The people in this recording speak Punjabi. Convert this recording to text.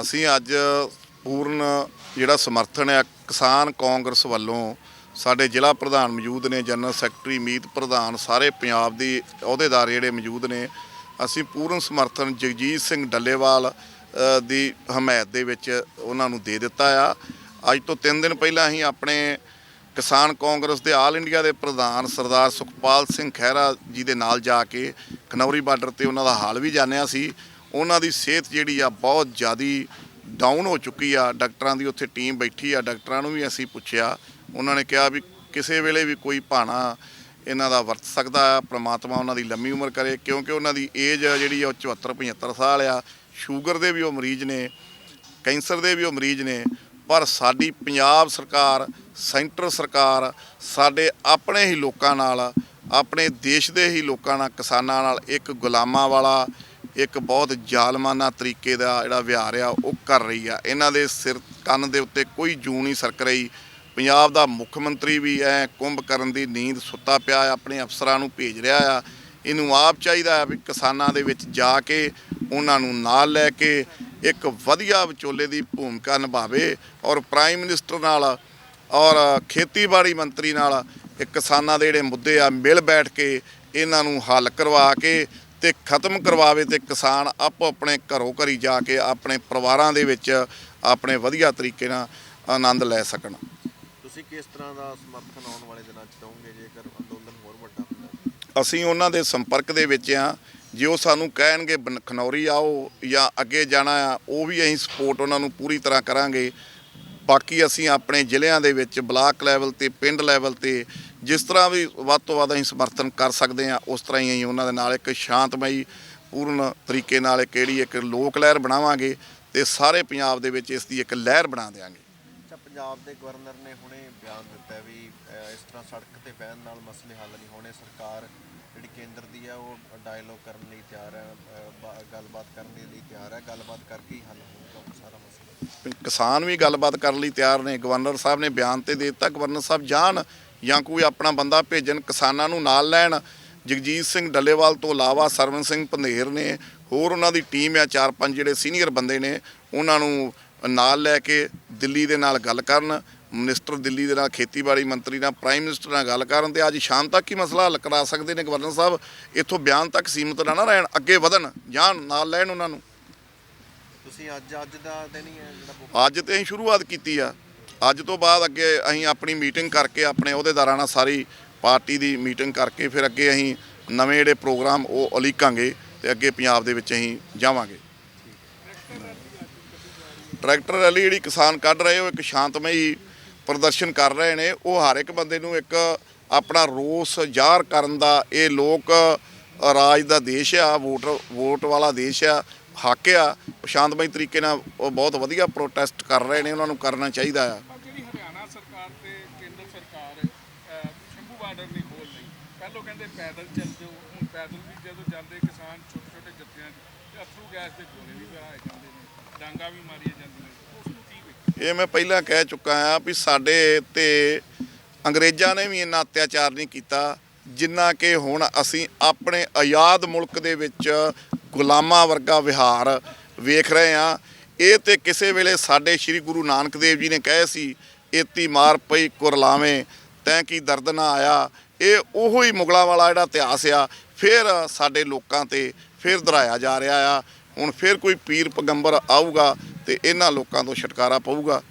ਅਸੀਂ ਅੱਜ ਪੂਰਨ ਜਿਹੜਾ ਸਮਰਥਨ ਹੈ, ਕਿਸਾਨ ਕਾਂਗਰਸ ਵੱਲੋਂ ਸਾਡੇ ਜ਼ਿਲ੍ਹਾ ਪ੍ਰਧਾਨ ਮੌਜੂਦ ਨੇ, ਜਨਰਲ ਸੈਕਟਰੀ ਮੀਤ ਪ੍ਰਧਾਨ ਸਾਰੇ ਪੰਜਾਬ ਦੀ ਅਹੁਦੇਦਾਰ ਜਿਹੜੇ ਮੌਜੂਦ ਨੇ, ਅਸੀਂ ਪੂਰਨ ਸਮਰਥਨ ਜਗਜੀਤ ਸਿੰਘ ਡੱਲੇਵਾਲ ਦੀ ਹਮਾਇਤ ਦੇ ਵਿੱਚ ਉਹਨਾਂ ਨੂੰ ਦੇ ਦਿੱਤਾ ਆ। ਅੱਜ ਤੋਂ 3 ਦਿਨ ਪਹਿਲਾਂ ਅਸੀਂ ਆਪਣੇ ਕਿਸਾਨ ਕਾਂਗਰਸ ਦੇ ਆਲ ਇੰਡੀਆ ਦੇ ਪ੍ਰਧਾਨ ਸਰਦਾਰ ਸੁਖਪਾਲ ਸਿੰਘ ਖਹਿਰਾ ਜੀ ਦੇ ਨਾਲ ਜਾ ਕੇ ਖਨੌਰੀ ਬਾਰਡਰ ਤੇ ਉਹਨਾਂ ਦਾ ਹਾਲ ਵੀ ਜਾਣਿਆ ਸੀ। ਉਹਨਾਂ ਦੀ ਸਿਹਤ ਜਿਹੜੀ ਆ ਬਹੁਤ ਜ਼ਿਆਦੀ ਡਾਊਨ ਹੋ ਚੁੱਕੀ ਆ। ਡਾਕਟਰਾਂ ਦੀ ਉੱਥੇ ਟੀਮ ਬੈਠੀ ਆ। ਡਾਕਟਰਾਂ ਨੂੰ ਵੀ ਅਸੀਂ ਪੁੱਛਿਆ। ਉਹਨਾਂ ਨੇ ਕਿਹਾ ਵੀ ਕਿਸੇ ਵੇਲੇ ਵੀ ਕੋਈ ਭਾਣਾ ਇਹਨਾਂ ਦਾ ਵਰਤ ਸਕਦਾ ਆ। ਪ੍ਰਮਾਤਮਾ ਉਹਨਾਂ ਦੀ ਲੰਮੀ ਉਮਰ ਕਰੇ, ਕਿਉਂਕਿ ਉਹਨਾਂ ਦੀ ਏਜ ਜਿਹੜੀ ਆ ਉਹ 74 75 ਸਾਲ ਆ। ਸ਼ੂਗਰ ਦੇ ਵੀ ਉਹ ਮਰੀਜ਼ ਨੇ, ਕੈਂਸਰ ਦੇ ਵੀ ਉਹ ਮਰੀਜ਼ ਨੇ। ਪਰ ਸਾਡੀ ਪੰਜਾਬ ਸਰਕਾਰ, ਸੈਂਟਰ ਸਰਕਾਰ, ਸਾਡੇ ਆਪਣੇ ਹੀ ਲੋਕਾਂ ਨਾਲ, ਆਪਣੇ ਦੇਸ਼ ਦੇ ਹੀ ਲੋਕਾਂ ਨਾਲ, ਕਿਸਾਨਾਂ ਨਾਲ ਇੱਕ ਗੁਲਾਮਾਂ ਵਾਲਾ ਇੱਕ ਬਹੁਤ ਜ਼ਾਲਮਾਨਾ ਤਰੀਕੇ ਦਾ ਜਿਹੜਾ ਵਿਹਾਰ ਆ, ਉਹ ਕਰ ਰਹੀ ਆ। ਇਹਨਾਂ ਦੇ ਸਿਰ, ਕੰਨ ਦੇ ਉੱਤੇ ਕੋਈ ਜੂ ਨਹੀਂ ਸਰਕ ਰਹੀ। ਪੰਜਾਬ ਦਾ ਮੁੱਖ ਮੰਤਰੀ ਵੀ ਐ ਕੁੰਭ ਕਰਨ ਦੀ ਨੀਂਦ ਸੁੱਤਾ ਪਿਆ ਆਪਣੇ ਅਫਸਰਾਂ ਨੂੰ ਭੇਜ ਰਿਹਾ ਆ। ਇਹਨੂੰ ਆਪ ਚਾਹੀਦਾ ਆ ਵੀ ਕਿਸਾਨਾਂ ਦੇ ਵਿੱਚ ਜਾ ਕੇ ਉਹਨਾਂ ਨੂੰ ਨਾਲ ਲੈ ਕੇ ਇੱਕ ਵਧੀਆ ਵਿਚੋਲੇ ਦੀ ਭੂਮਿਕਾ ਨਿਭਾਵੇ ਔਰ ਪ੍ਰਾਈਮ ਮਿਨਿਸਟਰ ਨਾਲ ਔਰ ਖੇਤੀਬਾੜੀ ਮੰਤਰੀ ਨਾਲ ਇਹ ਕਿਸਾਨਾਂ ਦੇ ਜਿਹੜੇ ਮੁੱਦੇ ਆ, ਮਿਲ ਬੈਠ ਕੇ ਇਹਨਾਂ ਨੂੰ ਹੱਲ ਕਰਵਾ ਕੇ ਤੇ ਖਤਮ ਕਰਵਾਵੇ ਤੇ ਕਿਸਾਨ ਆਪੋ ਆਪਣੇ ਘਰੋਂ ਘਰੀ ਜਾ ਕੇ ਆਪਣੇ ਪਰਿਵਾਰਾਂ ਦੇ ਵਿੱਚ ਆਪਣੇ ਵਧੀਆ ਤਰੀਕੇ ਨਾਲ ਆਨੰਦ ਲੈ ਸਕਣ। ਤੁਸੀਂ ਕਿਸ ਤਰ੍ਹਾਂ ਦਾ ਸਮਰਥਨ ਆਉਣ ਵਾਲੇ ਦਿਨਾਂ 'ਚ ਦਵੋਗੇ ਜੇਕਰ ਅੰਦੋਲਨ ਹੋਰ ਵੱਡਾ ਹੁੰਦਾ? ਅਸੀਂ ਉਹਨਾਂ ਦੇ ਸੰਪਰਕ ਦੇ ਵਿੱਚ ਆ ਜੇ ਉਹ ਸਾਨੂੰ ਕਹਿਣਗੇ ਖਨੌਰੀ ਆਓ ਜਾਂ ਅੱਗੇ ਜਾਣਾ ਆ ਉਹ ਵੀ ਅਸੀਂ ਸਪੋਰਟ ਉਹਨਾਂ ਨੂੰ ਪੂਰੀ ਤਰ੍ਹਾਂ ਕਰਾਂਗੇ। ਬਾਕੀ ਅਸੀਂ ਆਪਣੇ ਜ਼ਿਲ੍ਹਿਆਂ ਦੇ ਵਿੱਚ ਬਲਾਕ ਲੈਵਲ ਤੇ ਪਿੰਡ ਲੈਵਲ ਤੇ ਜਿਸ ਤਰ੍ਹਾਂ ਵੀ ਵੱਧ ਤੋਂ ਵੱਧ ਅਸੀਂ ਸਮਰਥਨ ਕਰ ਸਕਦੇ ਆ ਉਸ ਤਰ੍ਹਾਂ ਹੀ ਅਸੀਂ ਉਹਨਾਂ ਦੇ ਨਾਲ ਇੱਕ ਸ਼ਾਂਤਮਈ ਪੂਰਨ ਤਰੀਕੇ ਨਾਲ ਇੱਕ ਕਿਹੜੀ ਇੱਕ ਲੋਕ ਲਹਿਰ ਬਣਾਵਾਂਗੇ ਤੇ ਸਾਰੇ ਪੰਜਾਬ ਦੇ ਵਿੱਚ ਇਸ ਦੀ ਇੱਕ ਲਹਿਰ ਬਣਾ ਦੇਵਾਂਗੇ ਅੱਛਾ ਪੰਜਾਬ ਦੇ ਗਵਰਨਰ ਨੇ ਹੁਣੇ ਬਿਆਨ ਦਿੱਤਾ ਵੀ ਇਸ ਤਰ੍ਹਾਂ ਸੜਕ ਤੇ ਬਹਿਣ ਨਾਲ ਮਸਲੇ ਹੱਲ ਨਹੀਂ ਹੋਣੇ। ਸਰਕਾਰ ਜਿਹੜੀ ਕੇਂਦਰ ਦੀ ਹੈ ਉਹ ਡਾਇਲੋਗ ਕਰਨ ਲਈ ਤਿਆਰ ਹੈ ਗੱਲਬਾਤ ਕਰਨ ਦੇ ਲਈ ਤਿਆਰ ਹੈ ਗੱਲਬਾਤ ਕਰਕੇ ਹੀ ਹੱਲ ਹੋਊਗਾ ਸਾਰਾ ਮਸਲਾ। ਕਿਸਾਨ ਵੀ ਗੱਲਬਾਤ ਕਰਨ ਲਈ ਤਿਆਰ ਨੇ। ਗਵਰਨਰ ਸਾਹਿਬ ਨੇ ਬਿਆਨ ਤੇ ਦੇ ਦਿੱਤਾ। ਗਵਰਨਰ ਸਾਹਿਬ ਜਾਣ ਜਾਂ ਕੋਈ ਆਪਣਾ ਬੰਦਾ ਭੇਜਣ ਕਿਸਾਨਾਂ ਨੂੰ ਨਾਲ ਲੈਣ ਜਗਜੀਤ ਸਿੰਘ ਡੱਲੇਵਾਲ ਤੋਂ ਇਲਾਵਾ ਸਰਵਨ ਸਿੰਘ ਪੰਧੇਰ ਨੇ ਹੋਰ ਉਹਨਾਂ ਦੀ ਟੀਮ ਆ ਚਾਰ ਪੰਜ ਜਿਹੜੇ ਸੀਨੀਅਰ ਬੰਦੇ ਨੇ ਉਹਨਾਂ ਨੂੰ ਨਾਲ ਲੈ ਕੇ ਦਿੱਲੀ ਦੇ ਨਾਲ ਗੱਲ ਕਰਨ ਮਿਨਿਸਟਰ ਦਿੱਲੀ ਦੇ ਨਾਲ ਖੇਤੀਬਾੜੀ ਮੰਤਰੀ ਨਾਲ ਪ੍ਰਾਈਮ ਮਿਨਿਸਟਰ ਨਾਲ ਗੱਲ ਕਰਨ ਤੇ ਅੱਜ ਸ਼ਾਮ ਤੱਕ ਹੀ ਮਸਲਾ ਹੱਲ ਕਰਾ ਸਕਦੇ ਨੇ ਗਵਰਨਰ ਸਾਹਿਬ। ਇੱਥੋਂ ਬਿਆਨ ਤੱਕ ਸੀਮਤ ਨਾ ਰਹਿਣ ਅੱਗੇ ਵਧਣ ਜਾਣ ਨਾਲ ਲੈਣ ਉਹਨਾਂ ਨੂੰ। ਤੁਸੀਂ ਅੱਜ ਅੱਜ ਦਾ ਦਿਨ ਹੀ ਹੈ ਜਿਹੜਾ ਅੱਜ ਤੇ ਅਸੀਂ ਸ਼ੁਰੂਆਤ ਕੀਤੀ ਆ। ਅੱਜ ਤੋਂ ਬਾਅਦ ਅੱਗੇ ਅਸੀਂ ਆਪਣੀ ਮੀਟਿੰਗ ਕਰਕੇ ਆਪਣੇ ਅਹੁਦੇਦਾਰਾਂ ਨਾਲ ਸਾਰੀ ਪਾਰਟੀ ਦੀ ਮੀਟਿੰਗ ਕਰਕੇ ਫਿਰ ਅੱਗੇ ਅਸੀਂ ਨਵੇਂ ਜਿਹੜੇ ਪ੍ਰੋਗਰਾਮ ਉਹ ਉਲੀਕਾਂਗੇ ਤੇ ਅੱਗੇ ਪੰਜਾਬ ਦੇ ਵਿੱਚ ਅਸੀਂ ਜਾਵਾਂਗੇ। ਟਰੈਕਟਰ ਰੈਲੀ ਜਿਹੜੀ ਕਿਸਾਨ ਕੱਢ ਰਹੇ, ਉਹ ਇੱਕ ਸ਼ਾਂਤਮਈ ਪ੍ਰਦਰਸ਼ਨ ਕਰ ਰਹੇ ਨੇ। ਉਹ ਹਰ ਇੱਕ ਬੰਦੇ ਨੂੰ ਇੱਕ ਆਪਣਾ ਰੋਸ ਜ਼ਾਹਰ ਕਰਨ ਦਾ ਇਹ ਲੋਕ ਰਾਜ ਦਾ ਦੇਸ਼ ਆ ਵੋਟ ਵੋਟ ਵਾਲਾ ਦੇਸ਼ ਆ। ਹੱਕ ਆ ਸ਼ਾਂਤਮਈ ਤਰੀਕੇ ਨਾਲ ਉਹ ਬਹੁਤ ਵਧੀਆ ਪ੍ਰੋਟੈਸਟ ਕਰ ਰਹੇ ਨੇ ਉਹਨਾਂ ਨੂੰ ਕਰਨਾ ਚਾਹੀਦਾ ਆ। ਪਰ ਜਿਹੜੀ ਹਰਿਆਣਾ ਸਰਕਾਰ ਤੇ ਕੇਂਦਰ ਸਰਕਾਰ ਅਹ, ਸ਼ੰਭੂ ਬਾਰਡਰ ਨਹੀਂ ਖੋਲ ਰਹੀ ਪਹਿਲੋਂ ਕਹਿੰਦੇ ਪੈਦਲ ਚੱਲ ਜਾਓ ਹੁਣ ਪੈਦਲ ਵੀ ਜਦੋਂ ਜਾਂਦੇ ਕਿਸਾਨ ਛੋਟੇ ਛੋਟੇ ਜੱਥਿਆਂ 'ਚ ਤੇ ਅਥਰੂ ਗੈਸ ਦੇ ਗੋਲੇ ਵੀ ਭਰਾਏ ਜਾਂਦੇ ਨੇ ਡਾਂਗਾ ਵੀ ਮਾਰੀਆਂ ਜਾਂਦੀਆਂ ਉਸ ਨੂੰ ਕੀ ਵੇਖੋ ਇਹ ਮੈਂ ਪਹਿਲਾਂ ਕਹਿ ਚੁੱਕਾ ਆ ਵੀ ਸਾਡੇ ਤੇ ਅੰਗਰੇਜ਼ਾਂ ਨੇ ਵੀ ਇੰਨਾ ਅਤਿਆਚਾਰ ਨਹੀਂ ਕੀਤਾ ਜਿੰਨਾ ਕਿ ਹੁਣ ਅਸੀਂ ਆਪਣੇ ਆਜ਼ਾਦ ਮੁਲਕ ਦੇ ਵਿੱਚ ਗੁਲਾਮਾਂ ਵਰਗਾ ਵਿਹਾਰ ਵੇਖ ਰਹੇ ਆ ਇਹ ਤੇ ਕਿਸੇ ਵੇਲੇ ਸਾਡੇ ਸ੍ਰੀ ਗੁਰੂ ਨਾਨਕ ਦੇਵ ਜੀ ਨੇ ਕਹੇ ਸੀ ਏਤੀ ਮਾਰ ਪਈ ਕੁਰਲਾਵੇਂ ਤੈਂ ਕੀ ਦਰਦ ਨਾ ਆਇਆ? ਇਹ ਉਹੋ ਹੀ ਮੁਗਲਾਂ ਵਾਲਾ ਜਿਹੜਾ ਇਤਿਹਾਸ ਆ, ਫਿਰ ਸਾਡੇ ਲੋਕਾਂ ਤੇ ਫਿਰ ਦੁਹਰਾਇਆ ਜਾ ਰਿਹਾ ਆ। ਹੁਣ ਫਿਰ ਕੋਈ ਪੀਰ ਪੈਗੰਬਰ ਆਊਗਾ ਤੇ ਇਹਨਾਂ ਲੋਕਾਂ ਤੋਂ ਛੁਟਕਾਰਾ ਪਊਗਾ।